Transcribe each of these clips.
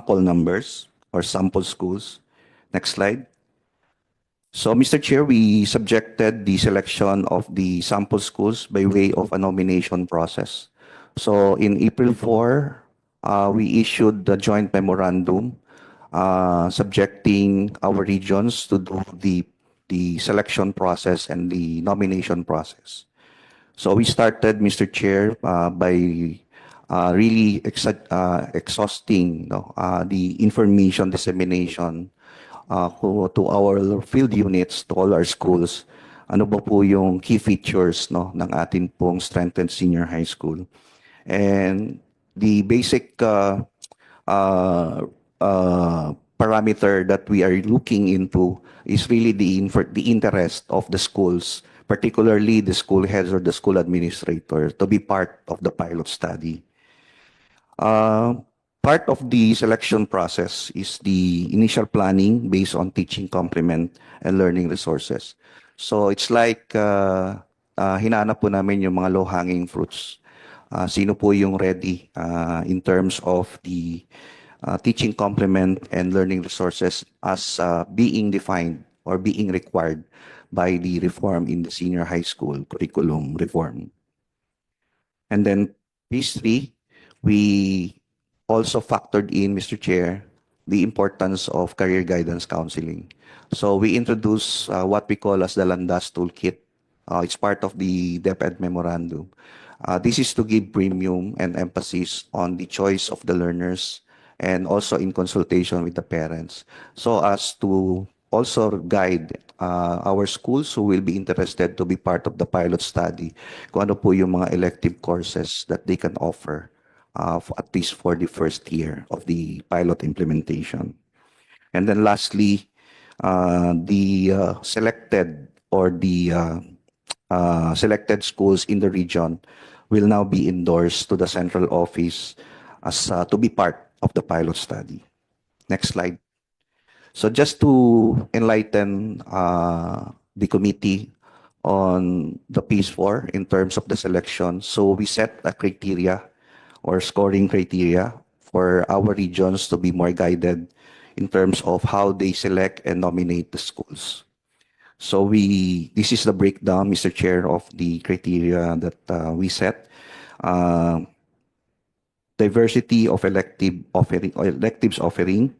sample numbers or sample schools. Next slide. So, Mr. Chair, we subjected the selection of the sample schools by way of a nomination process. So, in April 4, uh, we issued the joint memorandum uh, subjecting our regions to do the, the selection process and the nomination process. So, we started, Mr. Chair, uh, by uh, really exa- uh, exhausting no, uh, the information dissemination uh, to our field units, to all our schools, ano ba po yung key features no, ng atin pong strengthened senior high school. And the basic uh, uh, uh, parameter that we are looking into is really the, infor- the interest of the schools, particularly the school heads or the school administrator, to be part of the pilot study. Uh, part of the selection process is the initial planning based on teaching complement and learning resources. So it's like uh, uh, hinanap po namin yung mga low-hanging fruits. Uh, sino po yung ready uh, in terms of the uh, teaching complement and learning resources as uh, being defined or being required by the reform in the senior high school curriculum reform. And then piece three, we also factored in, Mr. Chair, the importance of career guidance counseling. So we introduced uh, what we call as the Landas Toolkit. Uh, it's part of the DepEd memorandum. Uh, this is to give premium and emphasis on the choice of the learners and also in consultation with the parents so as to also guide uh, our schools who will be interested to be part of the pilot study kung ano po yung mga elective courses that they can offer at least for the first year of the pilot implementation. And then lastly, uh, the uh, selected or the uh, uh, selected schools in the region will now be endorsed to the central office as uh, to be part of the pilot study. Next slide. So just to enlighten uh, the committee on the piece four in terms of the selection, so we set a criteria or scoring criteria for our regions to be more guided in terms of how they select and nominate the schools. So we, this is the breakdown, Mr. Chair, of the criteria that uh, we set. Uh, diversity of elective offering, electives offering,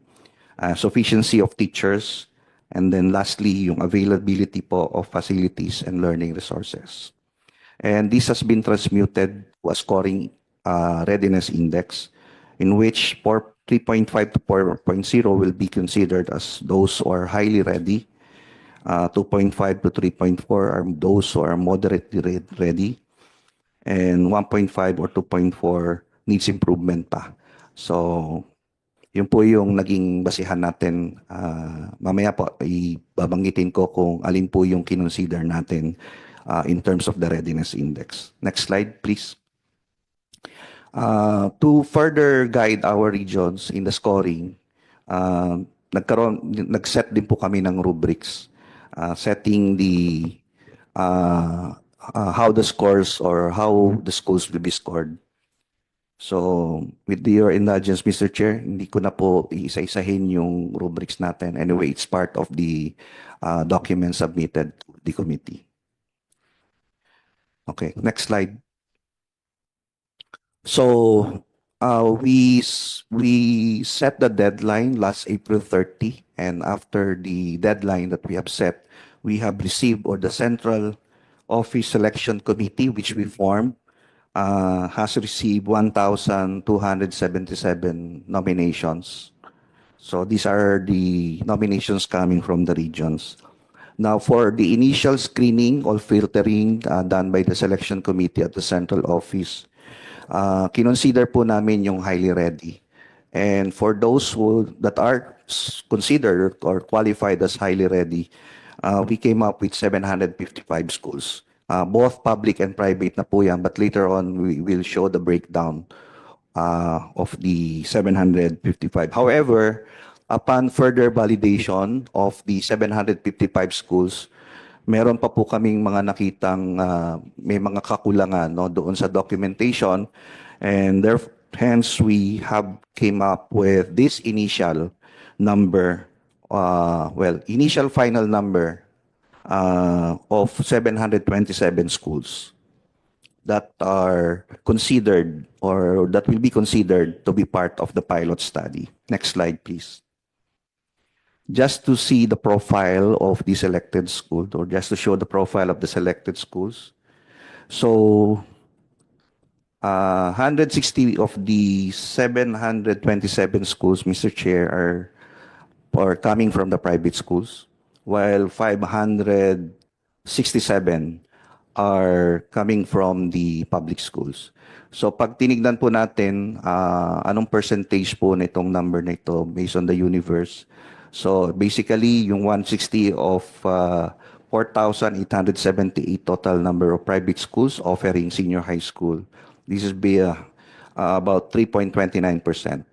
uh, sufficiency of teachers, and then lastly, yung availability po of facilities and learning resources. And this has been transmuted to a scoring uh, readiness index in which for 3.5 to 4.0 will be considered as those who are highly ready. Uh, 2.5 to 3.4 are those who are moderately re- ready. And 1.5 or 2.4 needs improvement pa. So, yun po yung naging basihan natin. Ah, mamaya po, ibabanggitin ko kung alin po yung kinonsider natin ah, in terms of the readiness index. Next slide, please. Uh, to further guide our regions in the scoring, uh, nagkaroon, nag-set din po kami ng rubrics uh, setting the uh, uh, how the scores or how the schools will be scored. So, with your indulgence, Mr. Chair, hindi ko na po isa-isahin yung rubrics natin. Anyway, it's part of the uh, document submitted to the committee. Okay, next slide. So, uh, we we set the deadline last April 30, and after the deadline that we have set, we have received or the Central Office Selection Committee, which we formed, uh, has received 1,277 nominations. So these are the nominations coming from the regions. Now, for the initial screening or filtering uh, done by the selection committee at the central office, uh, kinonsider po namin yung highly ready. And for those who that are considered or qualified as highly ready, uh, we came up with 755 schools. Uh, both public and private na po yan, but later on we will show the breakdown uh, of the 755. However, upon further validation of the 755 schools, meron pa po kaming mga nakitang uh, may mga kakulangan no doon sa documentation and there hence we have came up with this initial number, uh, well, initial final number uh, of 727 schools that are considered or that will be considered to be part of the pilot study. Next slide, please. Just to see the profile of the selected school or just to show the profile of the selected schools. So, uh, 160 of the 727 schools, Mr. Chair, are, are coming from the private schools, while 567 are coming from the public schools. So pag tinignan po natin, ah, anong percentage po nitong number na ito based on the universe. So basically, yung 160 of ah, 4,878 total number of private schools offering senior high school. This is be ah, ah, about 3.29%.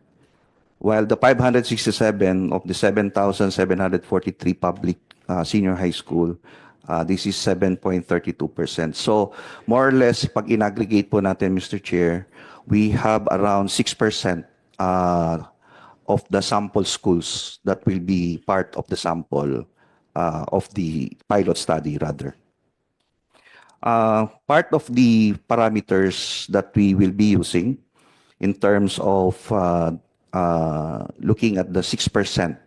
While the 567 of the 7,743 public uh, senior high school, uh, this is 7.32%. So more or less, pag in-aggregate po natin, Mr. Chair, we have around 6% uh, of the sample schools that will be part of the sample uh, of the pilot study rather. Uh, part of the parameters that we will be using in terms of uh, uh, looking at the 6%,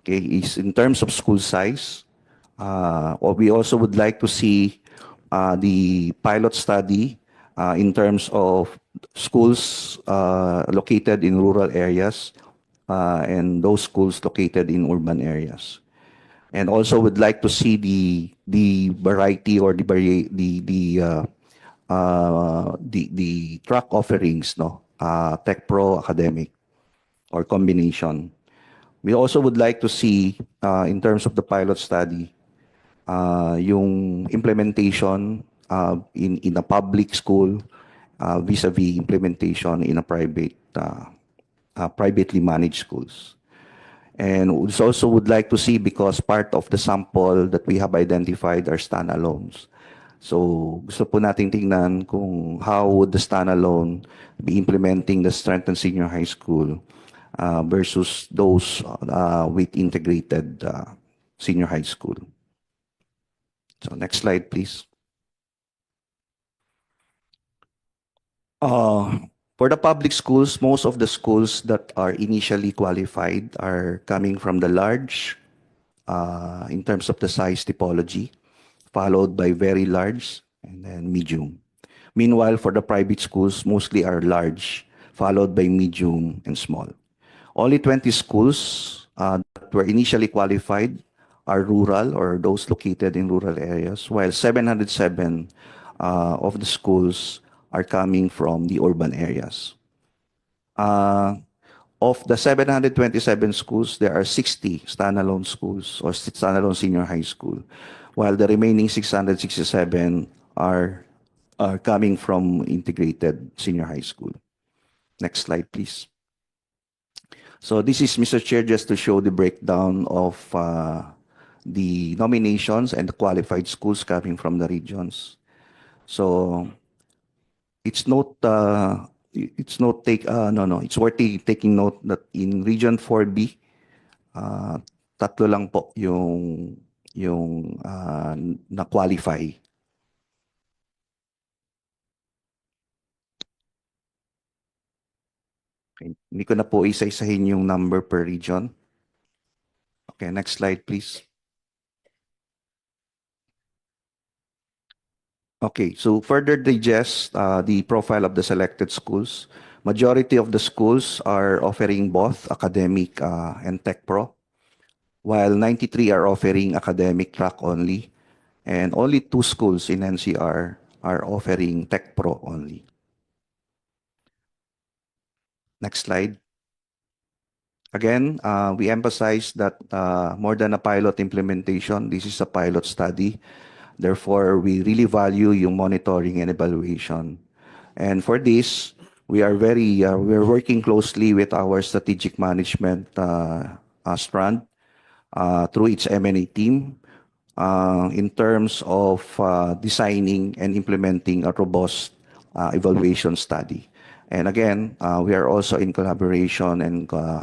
okay, is in terms of school size. Uh, or we also would like to see uh, the pilot study uh, in terms of schools uh, located in rural areas uh, and those schools located in urban areas. And also would like to see the the variety or the the the uh, uh, the the track offerings, no, uh, Tech Pro academic or combination. We also would like to see uh, in terms of the pilot study uh, yung implementation uh, in in a public school uh, vis-a-vis implementation in a private uh, uh, privately managed schools. And also would like to see because part of the sample that we have identified are standalones. So gusto po nating tingnan kung how would the standalone be implementing the strengthened senior high school uh, versus those uh, with integrated uh, senior high school. So next slide, please. Uh, for the public schools, most of the schools that are initially qualified are coming from the large, uh, in terms of the size typology, followed by very large and then medium. Meanwhile, for the private schools, mostly are large, followed by medium and small. Only 20 schools uh, that were initially qualified are rural or those located in rural areas, while 707 uh, of the schools are coming from the urban areas. Uh, of the 727 schools, there are 60 standalone schools or standalone senior high school, while the remaining 667 are, are coming from integrated senior high school. Next slide, please. So this is, Mr. Chair, just to show the breakdown of uh, the nominations and the qualified schools coming from the regions. So it's not uh, it's not take uh, no no it's worth taking note that in region 4B uh, tatlo lang po yung yung uh, na qualify Okay. Hindi ko na po isa-isahin yung number per region. Okay, next slide please. Okay, so further digest uh, the profile of the selected schools. Majority of the schools are offering both academic uh, and tech pro, while 93 are offering academic track only, and only two schools in NCR are offering tech pro only. Next slide. Again, uh, we emphasize that uh, more than a pilot implementation, this is a pilot study. Therefore, we really value yung monitoring and evaluation. And for this, we are very, uh, we're working closely with our strategic management uh, uh, strand uh, through its M&A team uh, in terms of uh, designing and implementing a robust uh, evaluation study. And again, uh, we are also in collaboration and uh,